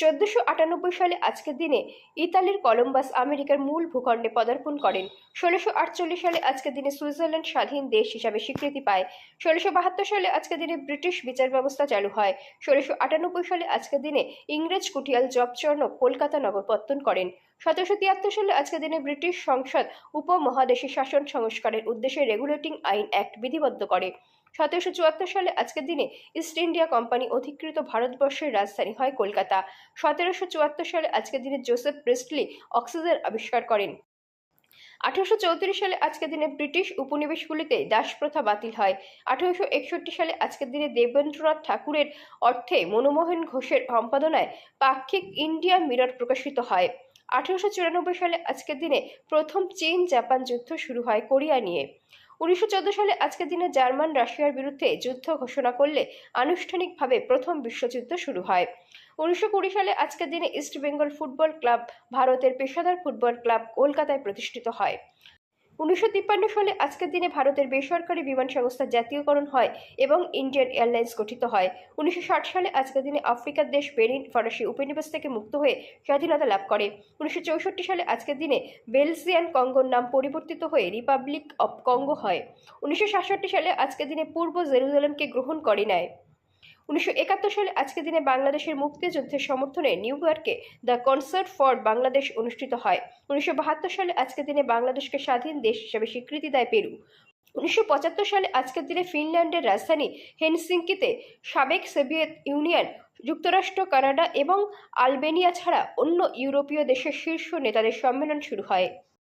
চোদ্দশো আটানব্বই সালে আজকের দিনে ইতালির কলম্বাস আমেরিকার মূল ভূখণ্ডে পদার্পণ করেন। ষোলোশো আটচল্লিশ সালে আজকের দিনে সুইজারল্যান্ড স্বাধীন দেশ হিসাবে স্বীকৃতি পায়। ষোলোশো বাহাত্তর সালে আজকের দিনে ব্রিটিশ বিচার ব্যবস্থা চালু হয়। ষোলোশো আটানব্বই সালে আজকের দিনে ইংরেজ কুটিয়াল জবচর্ণক কলকাতা নগর পত্তন করেন। সতেরোশো তিয়াত্তর সালে আজকের দিনে ব্রিটিশ সংসদ উপমহাদেশে শাসন সংস্কারের উদ্দেশ্যে রেগুলেটিং আইন অ্যাক্ট বিধিবদ্ধ করে। সতেরোশো চুয়াত্তর সালে আজকের দিনে ইস্ট ইন্ডিয়া কোম্পানি অধিকৃত ভারতবর্ষের রাজধানী হয় কলকাতা। সতেরোশো চুয়াত্তর সালে আজকের দিনে জোসেফ প্রেস্টলি অক্সিজেন আবিষ্কার করেন। আঠারোশো চৌত্রিশ সালে আজকের দিনে ব্রিটিশ উপনিবেশগুলিতে দাস প্রথা বাতিল হয়। আঠারোশো একষট্টি সালে আজকের দিনে দেবেন্দ্রনাথ ঠাকুরের অর্থে মনমোহন ঘোষের সম্পাদনায় পাক্ষিক ইন্ডিয়া মিরর প্রকাশিত হয়। আঠারোশো সালে আজকের দিনে প্রথম চীন জাপান যুদ্ধ শুরু হয় কোরিয়া নিয়ে। উনিশশো চোদ্দ সালে আজকের দিনে জার্মান, রাশিয়ার বিরুদ্ধে যুদ্ধ ঘোষণা করলে আনুষ্ঠানিকভাবে প্রথম বিশ্বযুদ্ধ শুরু হয়। উনিশশো কুড়ি সালে আজকের দিনে ইস্ট বেঙ্গল ফুটবল ক্লাব, ভারতের পেশাদার ফুটবল ক্লাব কলকাতায় প্রতিষ্ঠিত হয়। উনিশশো তিপ্পান্ন সালে আজকের দিনে ভারতের বেসরকারি বিমান সংস্থা জাতীয়করণ হয় এবং ইন্ডিয়ান এয়ারলাইন্স গঠিত হয়। উনিশশো ষাট সালে আজকের দিনে আফ্রিকার দেশ বেনিন ফরাসি উপনিবেশ থেকে মুক্ত হয়ে স্বাধীনতা লাভ করে। উনিশশো চৌষট্টি সালে আজকের দিনে বেলজিয়ান কঙ্গোর নাম পরিবর্তিত হয়ে রিপাবলিক অব কঙ্গো হয়। উনিশশো সাতষট্টি সালে আজকের দিনে পূর্ব জেরুজালেমকে গ্রহণ করে নেয়। উনিশশো একাত্তর সালে আজকের দিনে বাংলাদেশের মুক্তিযুদ্ধের সমর্থনে নিউ ইয়র্কে দ্য কনসার্ট ফর বাংলাদেশ অনুষ্ঠিত হয়। উনিশশো বাহাত্তর সালে আজকের দিনে বাংলাদেশকে স্বাধীন দেশ হিসেবে স্বীকৃতি দেয় পেরু। উনিশশো পঁচাত্তর সালে আজকের দিনে ফিনল্যান্ডের রাজধানী হেলসিঙ্কিতে সাবেক সোভিয়েত ইউনিয়ন, যুক্তরাষ্ট্র, কানাডা এবং আলবেনিয়া ছাড়া অন্য ইউরোপীয় দেশের শীর্ষ নেতাদের সম্মেলন শুরু হয়।